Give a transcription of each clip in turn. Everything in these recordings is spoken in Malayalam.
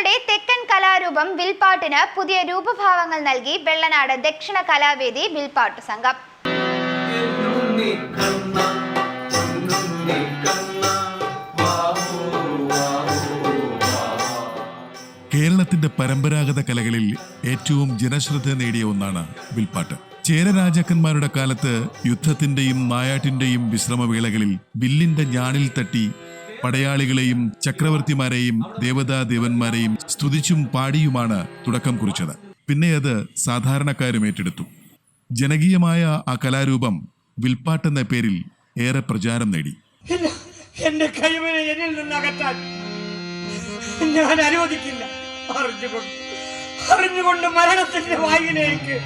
തങ്ങളുടെ തെക്കൻ കലാരൂപം വിൽപ്പാട്ടിന് പുതിയ രൂപഭാവങ്ങൾ നൽകി വെള്ളനാട് ദക്ഷിണ കലാവേദി വിൽപ്പാട്ട് സംഘം. കേരളത്തിന്റെ പരമ്പരാഗത കലകളിൽ ഏറ്റവും ജനശ്രദ്ധ നേടിയ ഒന്നാണ് വിൽപ്പാട്ട്. ചേരരാജാക്കന്മാരുടെ കാലത്ത് യുദ്ധത്തിന്റെയും നായാട്ടിന്റെയും വിശ്രമവേളകളിൽ വില്ലിന്റെ ഞാണിൽ തട്ടി പടയാളികളെയും ചക്രവർത്തിമാരെയും ദേവതാ ദേവന്മാരെയും സ്തുതിച്ചും പാടിയുമാണ് തുടക്കം കുറിച്ചത്. പിന്നെ അത് സാധാരണക്കാരും ഏറ്റെടുത്തു. ജനകീയമായ ആ കലാരൂപം വിൽപ്പാട്ടെന്ന പേരിൽ ഏറെ പ്രചാരം നേടി. എന്റെ കഴിവിനെ എന്നിൽ നിന്ന് അകറ്റാൻ ഞാൻ അനുവദിക്കില്ല. അറിഞ്ഞുകൊണ്ട് അറിഞ്ഞുകൊണ്ട് മരണത്തിന്റെ വായിലേക്ക്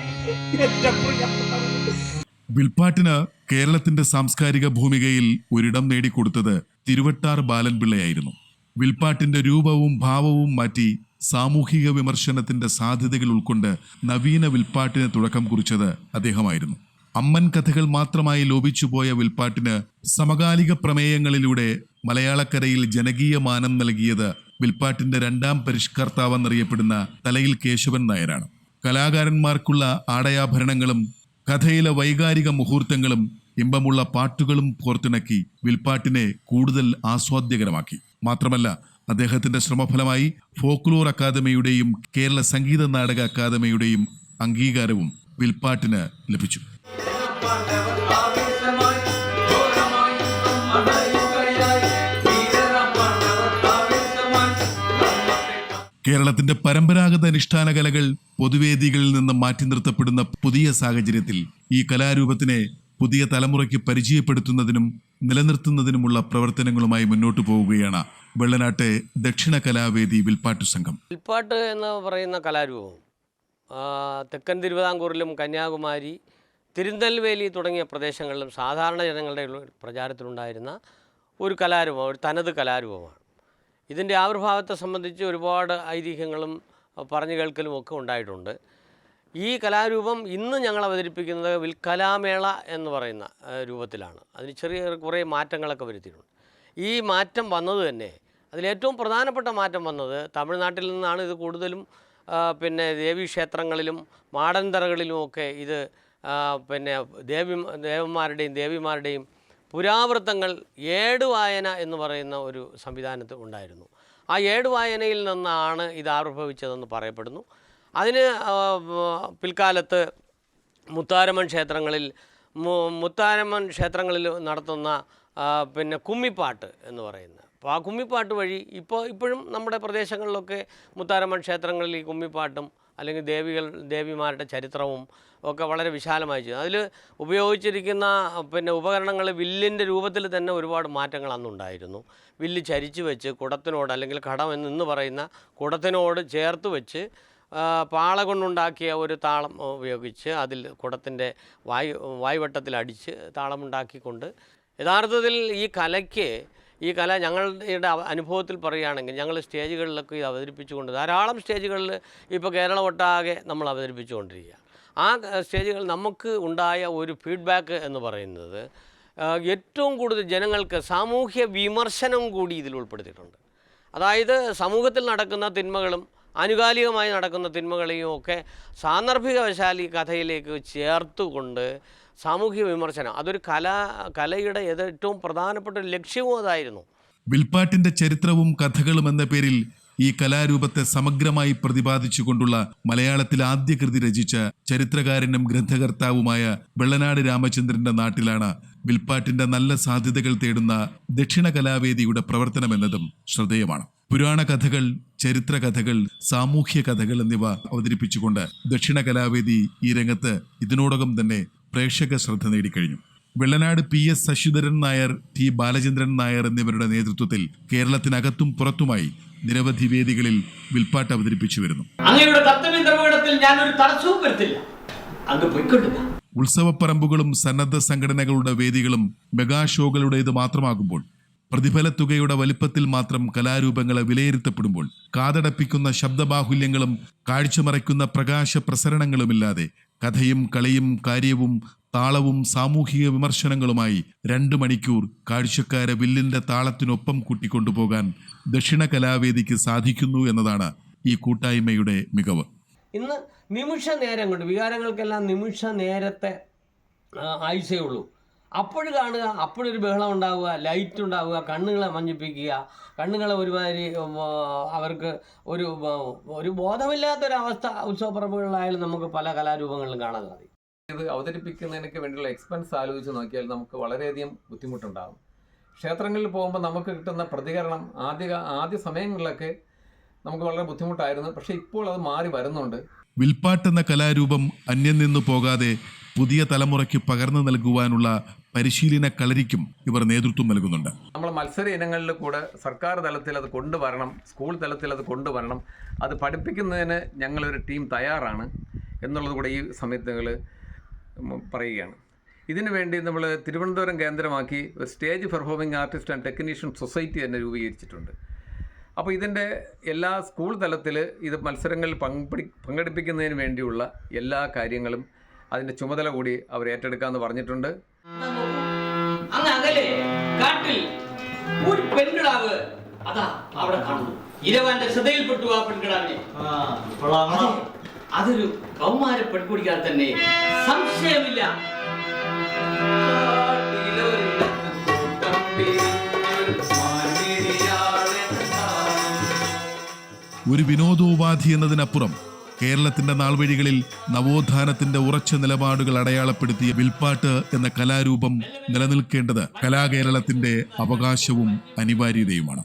വിൽപ്പാട്ടിന് കേരളത്തിന്റെ സാംസ്കാരിക ഭൂമികയിൽ ഒരിടം നേടിക്കൊടുത്തത് തിരുവട്ടാർ ബാലൻപിള്ളയായിരുന്നു. വിൽപ്പാട്ടിന്റെ രൂപവും ഭാവവും മാറ്റി സാമൂഹിക വിമർശനത്തിന്റെ സാധ്യതകൾ ഉൾക്കൊണ്ട് നവീന വിൽപ്പാട്ടിന് തുടക്കം കുറിച്ചത് അദ്ദേഹമായിരുന്നു. അമ്മൻ കഥകൾ മാത്രമായി ലോപിച്ചുപോയ വിൽപ്പാട്ടിന് സമകാലിക പ്രമേയങ്ങളിലൂടെ മലയാളക്കരയിൽ ജനകീയ മാനം നൽകിയത് വിൽപ്പാട്ടിന്റെ രണ്ടാം പരിഷ്കർത്താവെന്നറിയപ്പെടുന്ന തലയിൽ കേശവൻ നായരാണ്. കലാകാരന്മാർക്കുള്ള ആടയാഭരണങ്ങളും കഥയിലെ വൈകാരിക മുഹൂർത്തങ്ങളും ഇമ്പമുള്ള പാട്ടുകളും കോർത്തിണക്കി വിൽപ്പാട്ടിനെ കൂടുതൽ ആസ്വാദ്യകരമാക്കി. മാത്രമല്ല അദ്ദേഹത്തിന്റെ ശ്രമഫലമായി ഫോക്ലോർ അക്കാദമിയുടെയും കേരള സംഗീത നാടക അക്കാദമിയുടെയും അംഗീകാരവും വിൽപ്പാട്ടിന് ലഭിച്ചു. കേരളത്തിന്റെ പരമ്പരാഗത അനുഷ്ഠാന കലകൾ പൊതുവേദികളിൽ നിന്ന് മാറ്റി നിർത്തപ്പെടുന്ന പുതിയ സാഹചര്യത്തിൽ ഈ കലാരൂപത്തിനെ പുതിയ തലമുറയ്ക്ക് പരിചയപ്പെടുത്തുന്നതിനും നിലനിർത്തുന്നതിനുമുള്ള പ്രവർത്തനങ്ങളുമായി മുന്നോട്ടു പോവുകയാണ് വെള്ളനാട്ടെ ദക്ഷിണ കലാവേദി വിൽപ്പാട്ടു സംഘം. വിൽപ്പാട്ട് എന്ന് പറയുന്ന കലാരൂപം. തെക്കൻ തിരുവിതാംകൂറിലും കന്യാകുമാരി തിരുനെൽവേലി തുടങ്ങിയ പ്രദേശങ്ങളിലും സാധാരണ ജനങ്ങളുടെ പ്രചാരത്തിലുണ്ടായിരുന്ന ഒരു കലാരൂപം ഒരു തനത് കലാരൂപമാണ്. ഇതിന്റെ ആവിർഭാവത്തെ സംബന്ധിച്ച് ഒരുപാട് ഐതിഹ്യങ്ങളും പറഞ്ഞു കേൾക്കലും ഒക്കെ ഉണ്ടായിട്ടുണ്ട്. ഈ കലാരൂപം ഇന്ന് ഞങ്ങൾ അവതരിപ്പിക്കുന്നത് വിൽക്കലാമേള എന്ന് പറയുന്ന രൂപത്തിലാണ്. അതിന് ചെറിയ കുറേ മാറ്റങ്ങളൊക്കെ വരുത്തിയിട്ടുണ്ട്. ഈ മാറ്റം വന്നത് തന്നെ അതിലേറ്റവും പ്രധാനപ്പെട്ട മാറ്റം വന്നത് തമിഴ്നാട്ടിൽ നിന്നാണ് ഇത് കൂടുതലും പിന്നെ പിന്നെ ദേവീക്ഷേത്രങ്ങളിലും മാടന്തറകളിലുമൊക്കെ ഇത് പിന്നെ ദേവി ദേവന്മാരുടെയും ദേവിമാരുടെയും പുരാവൃത്തങ്ങൾ ഏടുവായന എന്ന് പറയുന്ന ഒരു സംവിധാനത്തിൽ ഉണ്ടായിരുന്നു. ആ ഏടുവായനയിൽ നിന്നാണ് ഇത് ആവിർഭവിച്ചതെന്ന് പറയപ്പെടുന്നു. അതിന് പിൽക്കാലത്ത് മുത്താരമ്മൻ ക്ഷേത്രങ്ങളിൽ മുത്താരമൻ ക്ഷേത്രങ്ങളിൽ നടത്തുന്ന പിന്നെ കുമ്മിപ്പാട്ട് എന്ന് പറയുന്നത്. അപ്പോൾ ആ കുമ്മിപ്പാട്ട് വഴി ഇപ്പോൾ ഇപ്പോഴും നമ്മുടെ പ്രദേശങ്ങളിലൊക്കെ മുത്താരമ്മൻ ക്ഷേത്രങ്ങളിൽ ഈ കുമ്മിപ്പാട്ടും അല്ലെങ്കിൽ ദേവികൾ ദേവിമാരുടെ ചരിത്രവും ഒക്കെ വളരെ വിശാലമായി ചെയ്തു. അതിൽ ഉപയോഗിച്ചിരിക്കുന്ന പിന്നെ ഉപകരണങ്ങൾ വില്ലിന്റെ രൂപത്തിൽ തന്നെ ഒരുപാട് മാറ്റങ്ങൾ അന്നുണ്ടായിരുന്നു. വില്ല് ചരിച്ചു വെച്ച് കുടത്തിനോട് അല്ലെങ്കിൽ കടം എന്ന് പറയുന്ന കുടത്തിനോട് ചേർത്ത് വെച്ച് പാള കൊണ്ടുണ്ടാക്കിയ ഒരു താളം ഉപയോഗിച്ച് അതിൽ കുടത്തിന്റെ വായു വായുവട്ടത്തിൽ അടിച്ച് താളമുണ്ടാക്കിക്കൊണ്ട് യഥാർത്ഥത്തിൽ ഈ കലയ്ക്ക് ഈ കല ഞങ്ങളുടെ അനുഭവത്തിൽ പറയുകയാണെങ്കിൽ ഞങ്ങൾ സ്റ്റേജുകളിലൊക്കെ ഇത് അവതരിപ്പിച്ചുകൊണ്ട് ധാരാളം സ്റ്റേജുകളിൽ ഇപ്പോൾ കേരളം ഒട്ടാകെ നമ്മൾ അവതരിപ്പിച്ചുകൊണ്ടിരിക്കുക. ആ സ്റ്റേജുകൾ നമുക്ക് ഉണ്ടായ ഒരു ഫീഡ്ബാക്ക് എന്ന് പറയുന്നത് ഏറ്റവും കൂടുതൽ ജനങ്ങൾക്ക് സാമൂഹ്യ വിമർശനം കൂടി ഇതിൽ ഉൾപ്പെടുത്തിയിട്ടുണ്ട്. അതായത് സമൂഹത്തിൽ നടക്കുന്ന തിന്മകളും ആനുകാലികമായി നടക്കുന്ന തിന്മകളെയും ഒക്കെ സാന്ദർഭികവശാൽ ഈ കഥയിലേക്ക് ചേർത്തുകൊണ്ട് സാമൂഹ്യ വിമർശനം. അതൊരു കല കലയുടെ ഏറ്റവും പ്രധാനപ്പെട്ട ലക്ഷ്യവും അതായിരുന്നു. വിൽപ്പാട്ടിന്റെ ചരിത്രവും കഥകളും എന്ന പേരിൽ ഈ കലാരൂപത്തെ സമഗ്രമായി പ്രതിപാദിച്ചുകൊണ്ടുള്ള മലയാളത്തിൽ ആദ്യ കൃതി രചിച്ച ചരിത്രകാരനും ഗ്രന്ഥകർത്താവുമായ വെള്ളനാട് രാമചന്ദ്രന്റെ നാട്ടിലാണ് വിൽപ്പാട്ടിന്റെ നല്ല സാധ്യതകൾ തേടുന്ന ദക്ഷിണ കലാവേദിയുടെ പ്രവർത്തനമെന്നതും ശ്രദ്ധേയമാണ്. പുരാണ കഥകൾ ചരിത്ര കഥകൾ സാമൂഹ്യ കഥകൾ എന്നിവ അവതരിപ്പിച്ചുകൊണ്ട് ദക്ഷിണ കലാവേദി ഈ രംഗത്ത് ഇതിനോടകം തന്നെ പ്രേക്ഷക ശ്രദ്ധ നേടിക്കഴിഞ്ഞു. Vellanad P S Sasidharan Nair T Balachandran Nair എന്നിവരുടെ നേതൃത്വത്തിൽ കേരളത്തിനകത്തും പുറത്തുമായി നിരവധി വേദികളിൽ വിൽപ്പാട്ട് അവതരിപ്പിച്ചു വരുന്നു. അങ്ങയുടെ ഞാൻ ഒരു തടസ്സവും വരുത്തില്ല. അങ്ങ് പോയിക്കൊണ്ടില്ല ഉത്സവപ്പറമ്പുകളും സന്നദ്ധ സംഘടനകളുടെ വേദികളും മെഗാ ഷോകളുടേത് മാത്രമാകുമ്പോൾ പ്രതിഫലത്തുകയുടെ വലിപ്പത്തിൽ മാത്രം കലാരൂപങ്ങളെ വിലയിരുത്തപ്പെടുമ്പോൾ കാതടപ്പിക്കുന്ന ശബ്ദബാഹുല്യങ്ങളും കാഴ്ചമറയ്ക്കുന്ന പ്രകാശ പ്രസരണങ്ങളുമില്ലാതെ കഥയും കളിയും കാര്യവും താളവും സാമൂഹിക വിമർശനങ്ങളുമായി രണ്ടു മണിക്കൂർ കാഴ്ചക്കാരെ വില്ലിന്റെ താളത്തിനൊപ്പം കൂട്ടിക്കൊണ്ടുപോകാൻ ദക്ഷിണ കലാവേദിക്ക് സാധിക്കുന്നു എന്നതാണ് ഈ കൂട്ടായ്മയുടെ മികവ്. ഇന്ന് നിമിഷ നേരം കൊണ്ട് വികാരങ്ങൾക്കെല്ലാം നിമിഷ നേരത്തെ ആയുസേ ഉള്ളൂ. അപ്പോൾ കാണുക അപ്പോഴൊരു ബഹളം ഉണ്ടാവുക ലൈറ്റ് ഉണ്ടാവുക കണ്ണുകളെ മഞ്ഞിപ്പിക്കുക. കണ്ണുകളെ ഒരുമാതിരി അവർക്ക് ഒരു ഒരു ബോധമില്ലാത്തൊരവസ്ഥ ഉത്സവപ്പറമ്പുകളിലായാലും നമുക്ക് പല കലാരൂപങ്ങളിലും കാണാൻ സാധിക്കും. ഇത് അവതരിപ്പിക്കുന്നതിനൊക്കെ വേണ്ടിയുള്ള എക്സ്പെൻസ് ആലോചിച്ച് നോക്കിയാൽ നമുക്ക് വളരെയധികം ബുദ്ധിമുട്ടുണ്ടാകും. ക്ഷേത്രങ്ങളിൽ പോകുമ്പോൾ നമുക്ക് കിട്ടുന്ന പ്രതികരണം ആദ്യ ആദ്യ സമയങ്ങളിലൊക്കെ നമുക്ക് വളരെ ബുദ്ധിമുട്ടായിരുന്നു. പക്ഷേ ഇപ്പോൾ അത് മാറി വരുന്നുണ്ട്. വിൽപ്പാട്ടെന്ന കലാരൂപം അന്യം നിന്നു പോകാതെ പുതിയ തലമുറയ്ക്ക് പകർന്നു നൽകുവാനുള്ള പരിശീലന കളരിക്കും ഇവർ നേതൃത്വം നൽകുന്നുണ്ട്. നമ്മൾ മത്സര ഇനങ്ങളിൽ കൂടെ സർക്കാർ തലത്തിൽ അത് കൊണ്ടുവരണം സ്കൂൾ തലത്തിൽ അത് കൊണ്ടുവരണം അത് പഠിപ്പിക്കുന്നതിന് ഞങ്ങളൊരു ടീം തയ്യാറാണ് എന്നുള്ളത് കൂടെ ഈ സമയത്ത് ഞങ്ങൾ പറയുകയാണ്. ഇതിനു വേണ്ടി നമ്മൾ തിരുവനന്തപുരം കേന്ദ്രമാക്കി ഒരു stage performing artist and technician society തന്നെ രൂപീകരിച്ചിട്ടുണ്ട്. അപ്പോൾ ഇതിന്റെ എല്ലാ സ്കൂൾ തലത്തിൽ ഇത് മത്സരങ്ങളിൽ പങ്കെടു പങ്കെടുപ്പിക്കുന്നതിന് വേണ്ടിയുള്ള എല്ലാ കാര്യങ്ങളും അതിന്റെ ചുമതല കൂടി അവർ ഏറ്റെടുക്കാമെന്ന് പറഞ്ഞിട്ടുണ്ട്. അങ്ങ് അകലെ കാട്ടിൽ ഒരു പെൺകിടാവ് അതാ അവിടെ കാണുന്നു. ഇരവാന്റെ ശ്രദ്ധയിൽപ്പെട്ടു ആ പെൺകിടാവിനെ. അതെ, അതൊരു കൗമാര പെൺകുടിക്കാൻ തന്നെ. സംശയമില്ല. ഒരു വിനോദോപാധി എന്നതിനപ്പുറം കേരളത്തിന്റെ നാൾവഴികളിൽ നവോത്ഥാനത്തിന്റെ ഉറച്ച നിലപാടുകൾ അടയാളപ്പെടുത്തിയ വിൽപ്പാട്ട് എന്ന കലാരൂപം നിലനിൽക്കേണ്ടത് കലാകേരളത്തിന്റെ അവകാശവും അനിവാര്യതയുമാണ്.